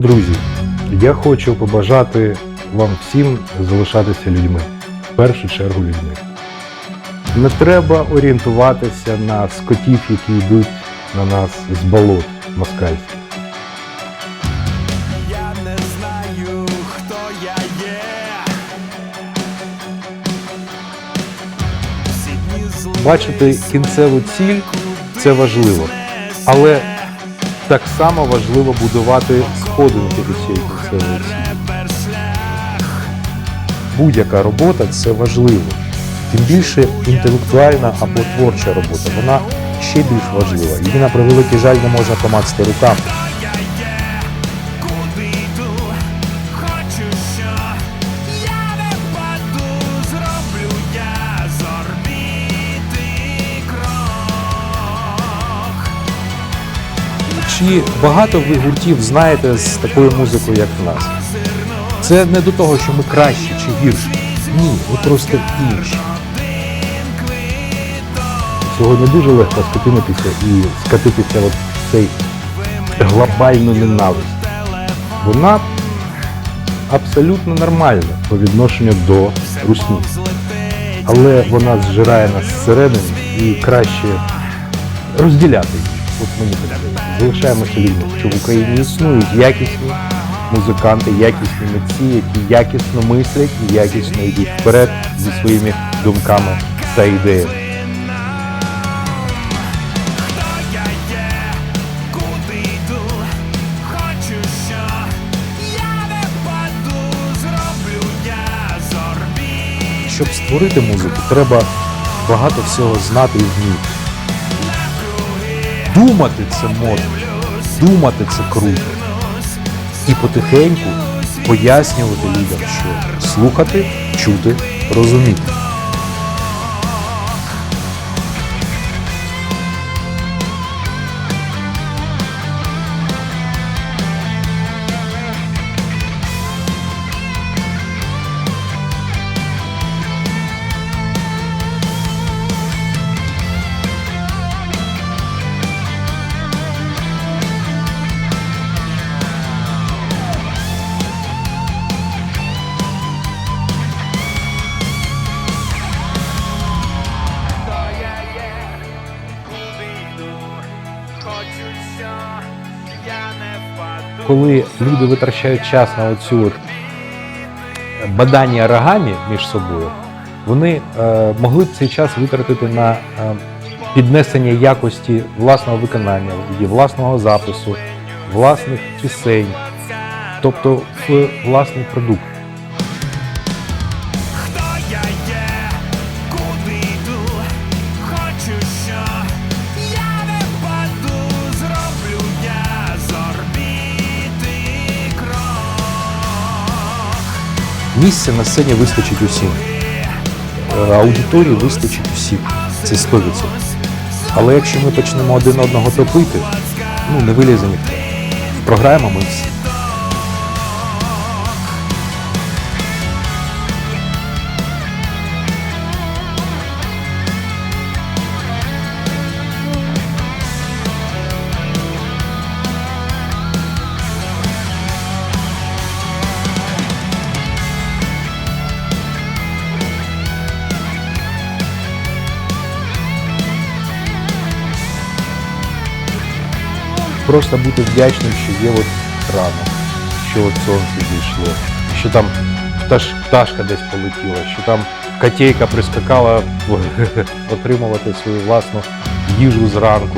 Друзі, я хочу побажати вам всім залишатися людьми, в першу чергу людьми. Не треба орієнтуватися на скотів, які йдуть на нас з болот москальських. Я не знаю, хто я є. Всі дні зли Бачити кінцеву ціль це важливо, але так само важливо будувати сходинки до цієї шлях. Будь-яка робота це важливо. Тим більше інтелектуальна або творча робота, вона ще більш важлива. Її, на превеликий жаль, не можна помацати руками. Чи багато ви гуртів знаєте з такою музикою, як в нас? Це не до того, що ми кращі чи гірші. Ні, ми просто інші. Сьогодні дуже легко скотинитися і скатитися в цей глобальну ненависть. Вона абсолютно нормальна по відношенню до русні. Але вона зжирає нас зсередини і краще розділяти її. От мені так здається. Залишаємося людьми, що в Україні існують якісні музиканти, якісні митці, які якісно мислять і якісно йдуть вперед зі своїми думками та ідеями. Щоб створити музику, треба багато всього знати і вміти. Думати це модно, думати це круто. І потихеньку пояснювати людям, що слухати, чути, розуміти. Коли люди витрачають час на оцю от бадання рогами між собою, вони е, могли б цей час витратити на е, піднесення якості власного виконання, власного запису, власних пісень, тобто в власний продукт. Місця на сцені вистачить усім. Е, Аудиторії вистачить усім. Це 100%. Але якщо ми почнемо один одного топити, ну не вилізе ніхто. Програємо ми всі. Просто бути вдячним, що є от рано, що от сонце зійшло, що там пташ, пташка десь полетіла, що там котейка прискакала отримувати свою власну їжу зранку.